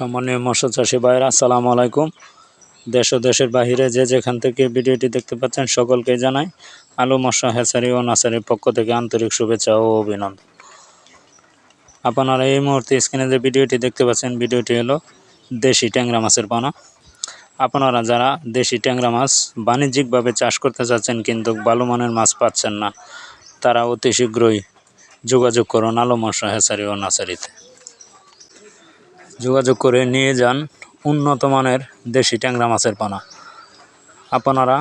সম্মানীয় মৎস্য চাষী ভাইরা আসসালামু আলাইকুম। দেশ ও দেশের বাহিরে যে যেখান থেকে ভিডিওটি দেখতে পাচ্ছেন সকলকে জানাই আলু মৎস্য হেসারি ও নাসারির পক্ষ থেকে আন্তরিক শুভেচ্ছা ও অভিনন্দন। আপনারা এই মুহূর্তে স্ক্রিনে যে ভিডিওটি দেখতে পাচ্ছেন, ভিডিওটি হলো দেশি ট্যাংরা মাছের পানা। আপনারা যারা দেশি ট্যাংরা মাছ বাণিজ্যিকভাবে চাষ করতে চাচ্ছেন কিন্তু ভালো মানের মাছ পাচ্ছেন না, তারা অতি শীঘ্রই যোগাযোগ করুন আলু মৎস্য হেসারি ও নাসারিতে যোগাযোগ করে নিয়ে যান উন্নত মানের দেশি ট্যাংরা মাছের পানা। আপনারা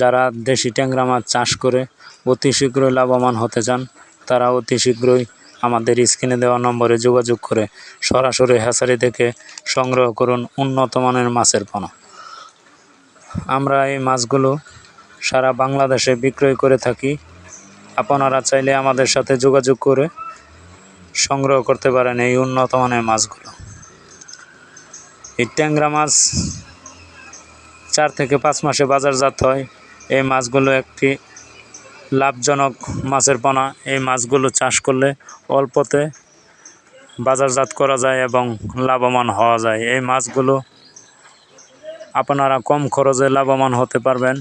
যারা দেশি ট্যাংরা মাছ চাষ করে অতি শীঘ্রই লাভবান হতে চান, তারা অতি শীঘ্রই আমাদের স্ক্রিনে দেওয়া নম্বরে যোগাযোগ করে সরাসরি হ্যাচারি থেকে সংগ্রহ করুন উন্নত মানের মাছের পানা। আমরা এই মাছগুলো সারা বাংলাদেশে বিক্রয় করে থাকি। আপনারা চাইলে আমাদের সাথে যোগাযোগ করে সংগ্রহ করতে পারেন এই উন্নত মানের মাছগুলো। এই ট্যাংরা মাছ চার থেকে পাঁচ মাসে বাজারজাত হয়। এই মাছগুলো একটি লাভজনক মাছের পোনা। এই মাছগুলো চাষ করলে অল্পতে বাজারজাত করা যায় এবং লাভবান হওয়া যায়। এই মাছগুলো আপনারা কম খরচে লাভবান হতে পারবেন।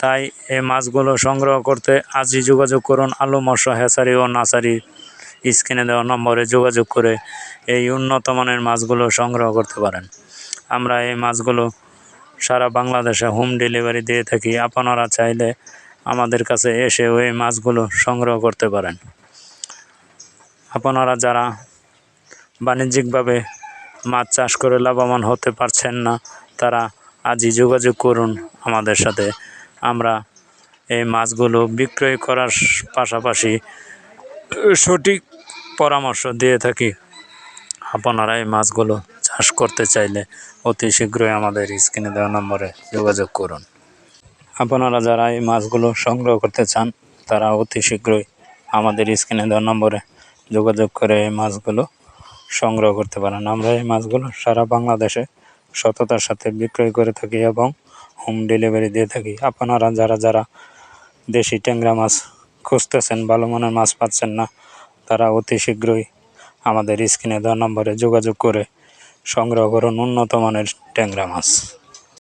তাই এই মাছগুলো সংগ্রহ করতে আজই যোগাযোগ করুন আলু মৎস্য হেসারি ও নাসারি স্ক্রিনে দেওয়া নম্বরে যোগাযোগ করে এই উন্নত মানের মাছগুলো সংগ্রহ করতে পারেন। আমরা এই মাছগুলো সারা বাংলাদেশে হোম ডেলিভারি দিয়ে থাকি। আপনারা চাইলে আমাদের কাছে এসে ওই মাছগুলো সংগ্রহ করতে পারেন। আপনারা যারা বাণিজ্যিকভাবে মাছ চাষ করে লাভবান হতে পারছেন না, তারা আজই যোগাযোগ করুন আমাদের সাথে। আমরা এই মাছগুলো বিক্রয় করার পাশাপাশি সঠিক পরামর্শ দিয়ে থাকি। আপনারা এই মাছগুলো চাষ করতে চাইলে অতি শীঘ্রই আমাদের স্ক্রিনে দেওয়া নম্বরে যোগাযোগ করুন। আপনারা যারা এই মাছগুলো সংগ্রহ করতে চান, তারা অতি শীঘ্রই আমাদের স্ক্রিনে দেওয়া নম্বরে যোগাযোগ করে এই মাছগুলো সংগ্রহ করতে পারেন। আমরা এই মাছগুলো সারা বাংলাদেশে সততার সাথে বিক্রয় করে থাকি এবং হোম ডেলিভারি দিয়ে থাকি। আপনারা যারা যারা দেশি ট্যাংরা মাছ খুঁজতেছেন, ভালো মানের মাছ পাচ্ছেন না তারা অতি শীঘ্রই আমাদের স্ক্রিনে দেওয়া নম্বরে যোগাযোগ করে সংগ্রহ করুন উন্নত মানের ট্যাংরা মাছ।